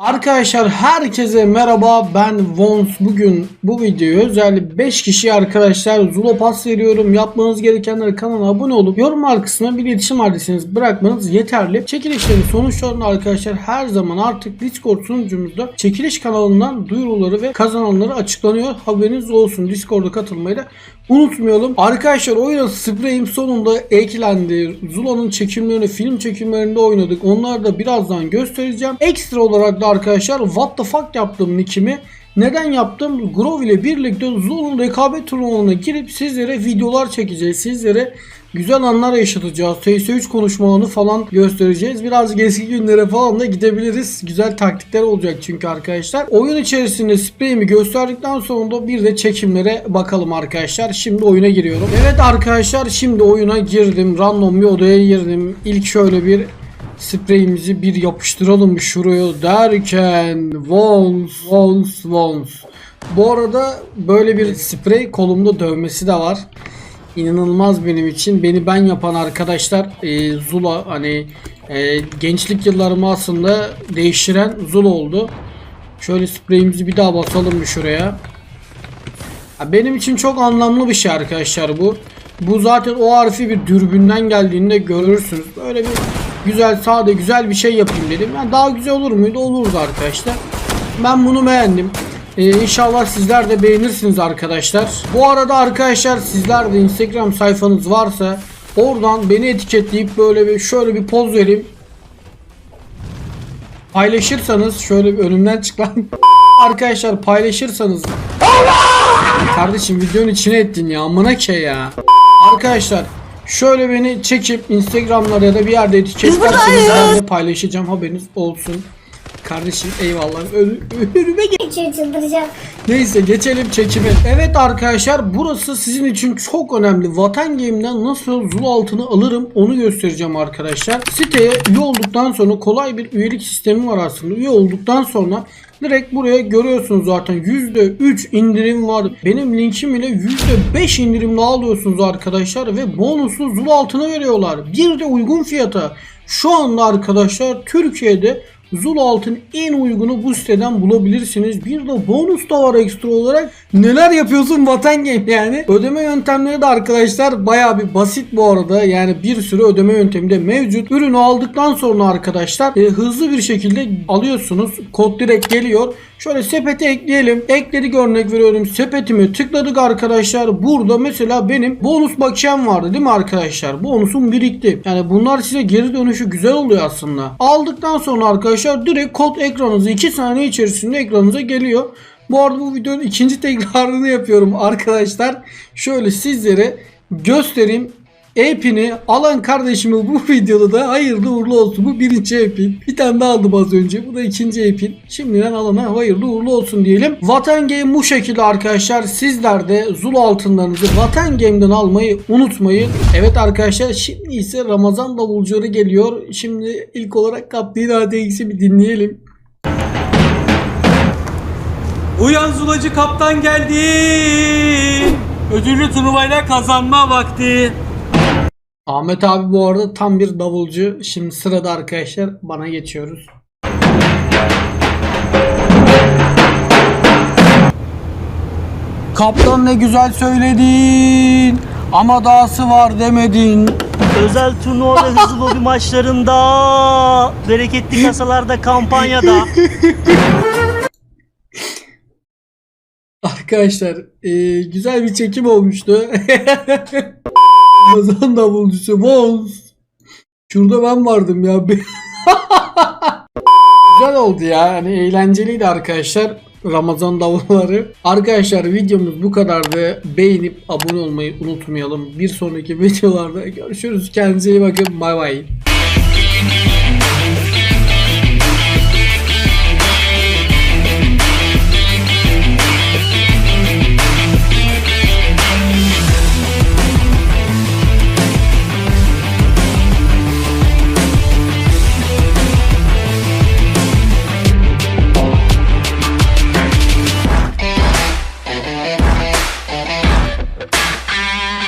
Arkadaşlar herkese merhaba. Ben Vons. Bugün bu videoya özel 5 kişi arkadaşlar Zula pas veriyorum. Yapmanız gerekenler kanala abone olup yorum arkasına bir iletişim adresinizi bırakmanız yeterli. Çekilişlerin sonuçlarını arkadaşlar her zaman artık Discord sunucumuzda çekiliş kanalından duyuruları ve kazananları açıklanıyor. Haberiniz olsun. Discord'a katılmayı da unutmayalım. Arkadaşlar oyuna spreyim sonunda eklendi. Zula'nın çekimlerini film çekimlerinde oynadık. Onları da birazdan göstereceğim. Ekstra olarak da arkadaşlar what the fuck yaptım nickimi neden yaptım? Grove ile birlikte Zula'nın rekabet turnuvasına girip sizlere videolar çekeceğiz. Sizlere güzel anlar yaşatacağız. TS3 konuşmalarını falan göstereceğiz. Birazcık eski günlere falan da gidebiliriz. Güzel taktikler olacak çünkü arkadaşlar. Oyun içerisinde spreyimi gösterdikten sonra bir de çekimlere bakalım arkadaşlar. Şimdi oyuna giriyorum. Evet arkadaşlar şimdi oyuna girdim. Random bir odaya girdim. İlk şöyle bir spreyimizi bir yapıştıralım şuraya derken Vons Vons Vons. Bu arada böyle bir sprey kolumda dövmesi de var. İnanılmaz benim için. Beni ben yapan arkadaşlar e, Zula hani e, gençlik yıllarımı aslında değiştiren Zula oldu. Şöyle spreyimizi bir daha basalım bir şuraya. Ha, Benim için çok anlamlı bir şey arkadaşlar bu. Bu zaten o harfi bir dürbünden geldiğinde görürsünüz. Böyle bir güzel sade güzel bir şey yapayım dedim. Yani daha güzel olur muydu? Olurdu arkadaşlar. Ben bunu beğendim. Ee, inşallah sizler de beğenirsiniz arkadaşlar. Bu arada arkadaşlar sizler de Instagram sayfanız varsa oradan beni etiketleyip böyle bir şöyle bir poz vereyim. Paylaşırsanız şöyle bir önümden çık lan. Arkadaşlar paylaşırsanız Kardeşim videonun içine ettin ya amına ke ya. Arkadaşlar şöyle beni çekip Instagram'lara ya da bir yerde etiketlerseniz ben de paylaşacağım haberiniz olsun. Kardeşim eyvallah. Çıldıracak. Neyse geçelim çekime. Evet arkadaşlar burası sizin için çok önemli. Vatan Game'den nasıl zul altını alırım onu göstereceğim arkadaşlar. Siteye üye olduktan sonra kolay bir üyelik sistemi var aslında. Üye olduktan sonra direkt buraya görüyorsunuz zaten %3 indirim var. Benim linkim ile %5 indirimle alıyorsunuz arkadaşlar ve bonuslu zul altını veriyorlar. Bir de uygun fiyata. Şu anda arkadaşlar Türkiye'de Zul altın en uygunu bu siteden bulabilirsiniz. Bir de bonus da var ekstra olarak. Neler yapıyorsun Vatan Game yani. Ödeme yöntemleri de arkadaşlar baya bir basit bu arada. Yani bir sürü ödeme yöntemi de mevcut. Ürünü aldıktan sonra arkadaşlar e, hızlı bir şekilde alıyorsunuz. Kod direkt geliyor. Şöyle sepete ekleyelim. Ekledik örnek veriyorum. Sepetime tıkladık arkadaşlar. Burada mesela benim bonus bakiyem vardı değil mi arkadaşlar? Bonusum birikti. Yani bunlar size geri dönüşü güzel oluyor aslında. Aldıktan sonra arkadaşlar direkt kod ekranınıza 2 saniye içerisinde ekranınıza geliyor. Bu arada bu videonun ikinci tekrarını yapıyorum arkadaşlar. Şöyle sizlere göstereyim. App'ini alan kardeşimi bu videoda da hayırlı uğurlu olsun. Bu birinci app'in. Bir tane daha aldım az önce. Bu da ikinci app'in. Şimdiden alana hayırlı uğurlu olsun diyelim. Vatan Game bu şekilde arkadaşlar. Sizler de Zul altınlarınızı Vatan Game'den almayı unutmayın. Evet arkadaşlar şimdi ise Ramazan davulcuları geliyor. Şimdi ilk olarak Kaptan ADX'i bir dinleyelim. Uyan Zulacı kaptan geldi. Ödüllü turnuvayla kazanma vakti. Ahmet abi bu arada tam bir davulcu. Şimdi sırada arkadaşlar bana geçiyoruz. Kaptan ne güzel söyledin. Ama dahası var demedin. Özel turnuva ve hızlı lobi maçlarında, bereketli kasalarda, kampanyada. Arkadaşlar eee, güzel bir çekim olmuştu. Ramazan davulcusu Boz. Şurada ben vardım ya. güzel oldu ya. Hani eğlenceliydi arkadaşlar. Ramazan davulları. Arkadaşlar videomuz bu kadardı. Beğenip abone olmayı unutmayalım. Bir sonraki videolarda görüşürüz. Kendinize iyi bakın. Bay bay.